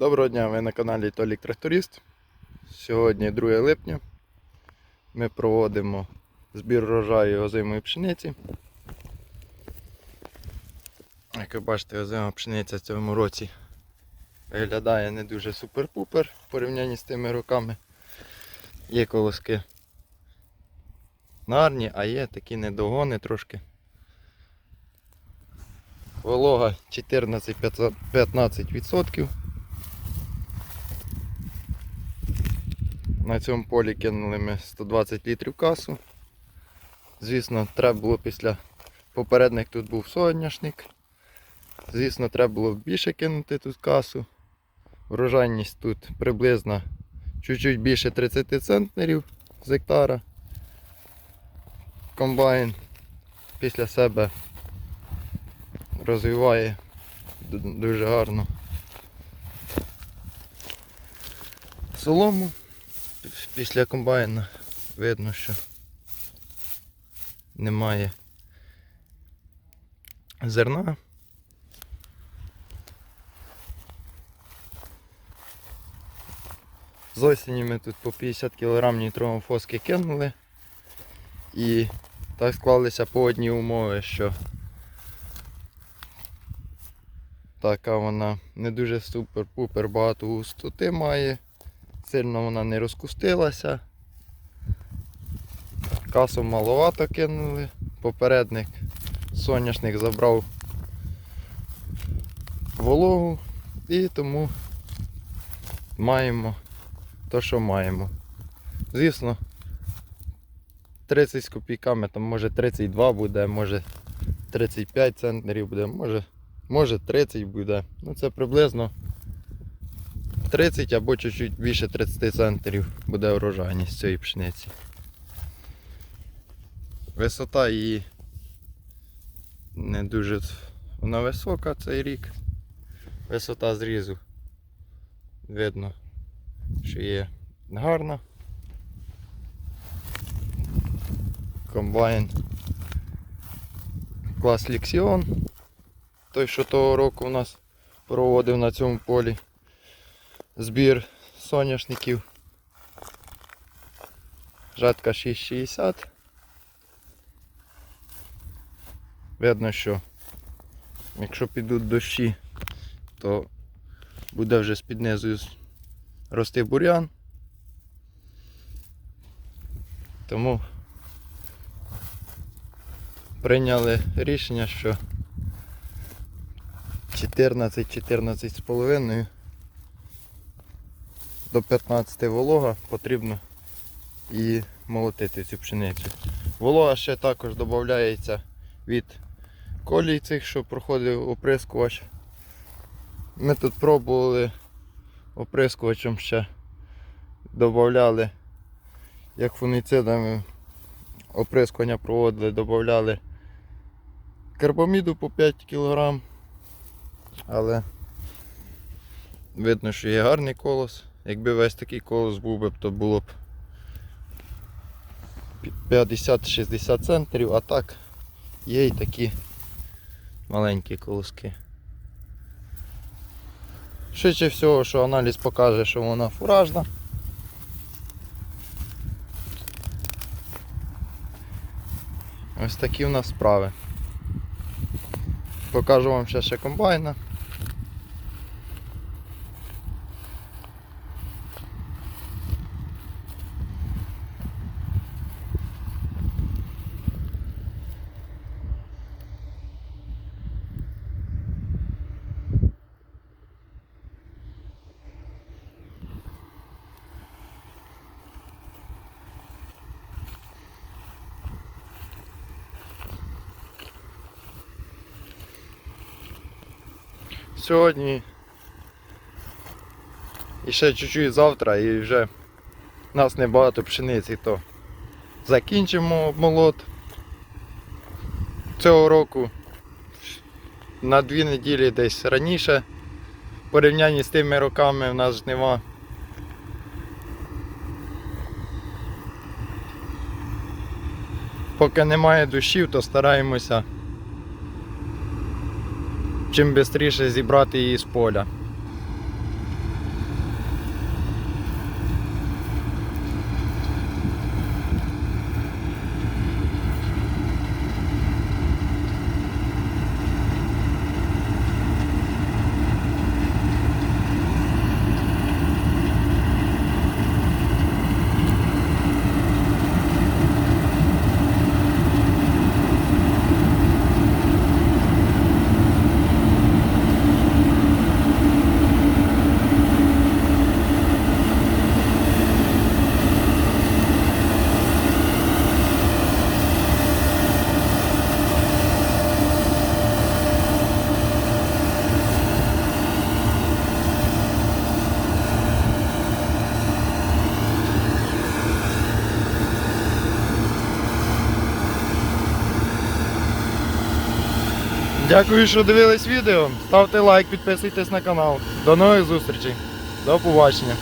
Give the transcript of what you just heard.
Доброго дня, ви на каналі Толік Тракторист. Сьогодні 2 липня. Ми проводимо збір врожаю озимої пшениці. Як ви бачите, озима пшениця в цьому році виглядає не дуже супер-пупер в порівнянні з тими роками. Є колоски нарні, а є такі недогони трошки. Волога 14-15%. На цьому полі кинули ми 120 літрів касу. Звісно, треба було після попередник тут був соняшник. Звісно, треба було більше кинути тут касу. Врожайність тут приблизно чуть-чуть більше 30 центнерів з гектара. Комбайн після себе розвиває дуже гарно солому. Після комбайна видно, що немає зерна. З осені ми тут по 50 кг нітрового фоски кинули. І так склалися погодні умови, що така вона не дуже супер-пупер багато густоти має. Сильно вона не розкустилася. Касу маловато кинули. Попередник соняшник забрав вологу і тому маємо те, що маємо. Звісно, 30 з копійками, там може 32 буде, може 35 центнерів буде, може, може 30 буде. Ну це приблизно 30 або чуть-чуть більше 30 центнерів буде урожайність цієї пшениці. Висота її не дуже вона висока цей рік. Висота зрізу видно, що є гарна. Комбайн клас Ліксіон. Той, що того року у нас проводив на цьому полі збір соняшників. Жатка 660. Видно, що якщо підуть дощі, то буде вже з-під низу рости бурян. Тому прийняли рішення, що 14-14,5 до 15 волога потрібно і молотити цю пшеницю. Волога ще також додається від колій цих, що проходив оприскувач. Ми тут пробували оприскувачем ще додавали, як фуніцидами оприскування проводили, додавали карбаміду по 5 кг, але видно, що є гарний колос. Якби весь такий колос був би, то було б 50-60 центнерів, а так є і такі маленькі колоски. Швидше всього, що аналіз покаже, що вона фуражна. Ось такі в нас справи. Покажу вам ще ще комбайна. Сьогодні і ще чуть-чуть завтра і вже у нас небагато пшениці, то закінчимо обмолот цього року на дві неділі десь раніше. В порівнянні з тими роками в нас жнива. Поки немає дощів, то стараємося чим швидше зібрати її з поля. Дякую, що дивились відео. Ставте лайк, підписуйтесь на канал. До нових зустрічей. До побачення.